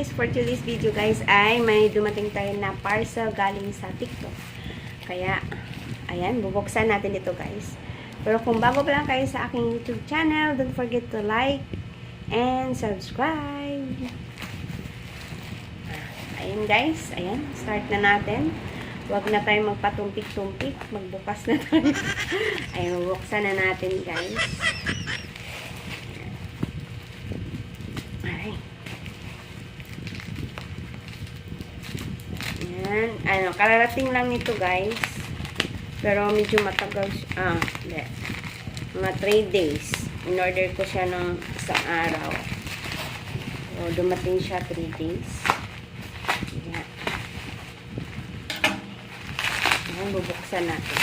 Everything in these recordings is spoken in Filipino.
guys, for today's video guys ay may dumating tayo na parcel galing sa TikTok. Kaya, ayan, bubuksan natin ito guys. Pero kung bago pa lang kayo sa aking YouTube channel, don't forget to like and subscribe. Ayan guys, ayan, start na natin. Huwag na tayo magpatumpik-tumpik, magbukas na tayo. ayan, bubuksan na natin guys. Ay. Ayan. Ano, kararating lang nito, guys. Pero medyo matagal siya. Ah, hindi. Mga 3 days. In-order ko siya ng isang araw. So, dumating siya 3 days. Ayan. Ayan, bubuksan natin.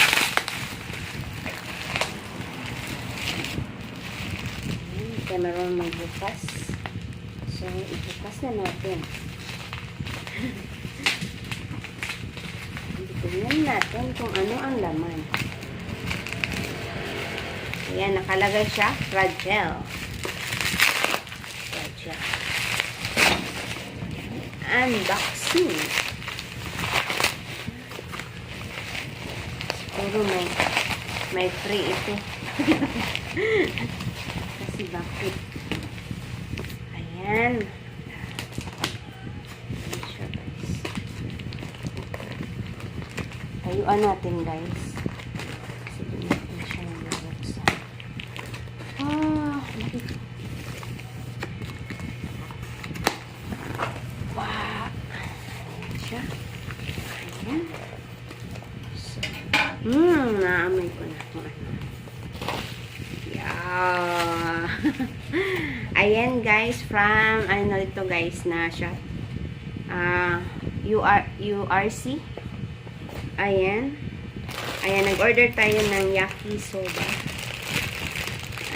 Kaya meron magbukas. So, ibukas na natin. Tingnan natin kung ano ang laman. Ayan, nakalagay siya. Fragile. Fragile. Unboxing. Siguro may may free ito. Kasi bakit? Ayan. Ayan siya, guys. Tayuan natin, guys. Di natin siya nabubuksan. Ah, laki. Wow. Ayan siya. Ayan. So, hmm, naamoy ko na kung ano. Yeah. Ayan guys, from, ano ito guys, na shop. Ah, UR, URC. Ayan. Ayan, nag-order tayo ng yakisoba.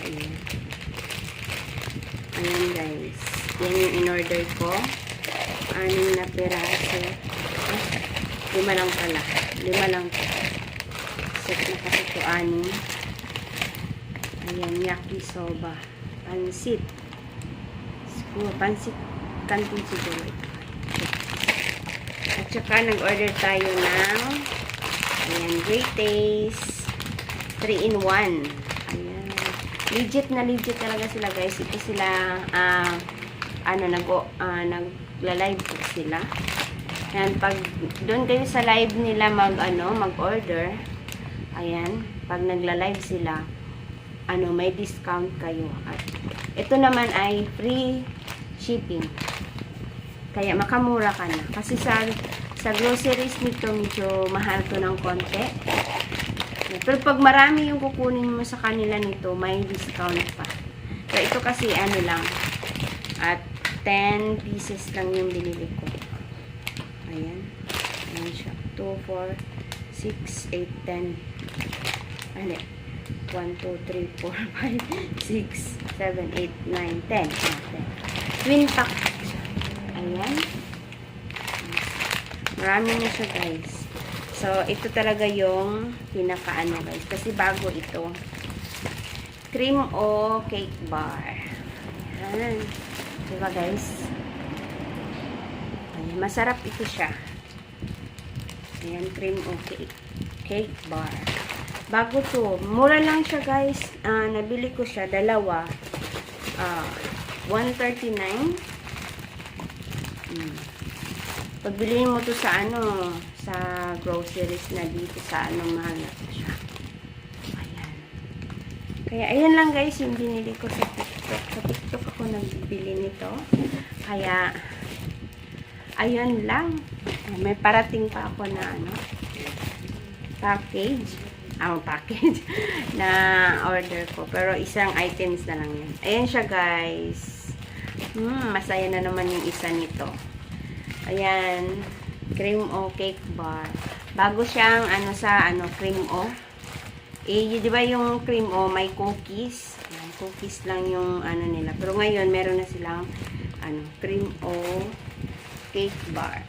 Ayan. Ayan guys. Yan yung in-order ko. Anim na piraso. Ah, lima lang pala. Lima lang pala. Set na kasi ito anim. Ayan, yakisoba. Pansit. Siguro, pansit. Kantin siguro ito. At saka, nag-order tayo ng ayan, Great Taste 3-in-1. Ayan. Legit na legit talaga sila, guys. Ito sila, ah, ano, nag, ah, nagla-live sila. Ayan, pag doon kayo sa live nila mag, ano, mag-order, ayan, pag nagla-live sila, ano, may discount kayo. At ito naman ay free shipping. Kaya makamura ka na. Kasi sa sa groceries nito medyo mahal to ng konti. Pero pag marami yung kukunin mo sa kanila nito, may discount pa. So ito kasi ano lang at 10 pieces lang yung binili ko. Ayan. Ayan siya. 2, 4, 6, 8, 10. Ano? 1, 2, 3, 4, 5, 6, 7, 8, 9, 10. Ah, 10. Twin pack. Ayan. Marami na siya, guys. So, ito talaga yung pinaka-ano, guys. Kasi bago ito. Cream o cake bar. Ayan. Diba, guys? Ayan. Masarap ito siya. Ayan, cream o cake. Cake bar. Bago to. Mura lang siya, guys. Ah, nabili ko siya. Dalawa. Ah, 139. Pagbilihin mo to sa ano, sa groceries na dito sa ano, mahal na siya. Ayan. Kaya, ayan lang guys, yung binili ko sa TikTok. Sa TikTok ako nagbili nito. Kaya, ayun lang. May parating pa ako na ano, package. Ah, package na order ko. Pero isang items na lang yun. Ayan siya guys. Hmm, masaya na naman yung isa nito. Ayan, cream o cake bar. Bago siyang ano sa ano cream o. Eh, di ba yung cream o may cookies? Ayan, cookies lang yung ano nila. Pero ngayon meron na silang ano cream o cake bar.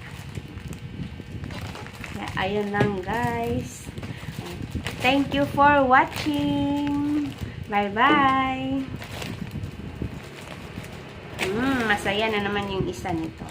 Kaya, ayun lang guys. Thank you for watching. Bye bye. Mm, mas Masaya na naman yung isa nito.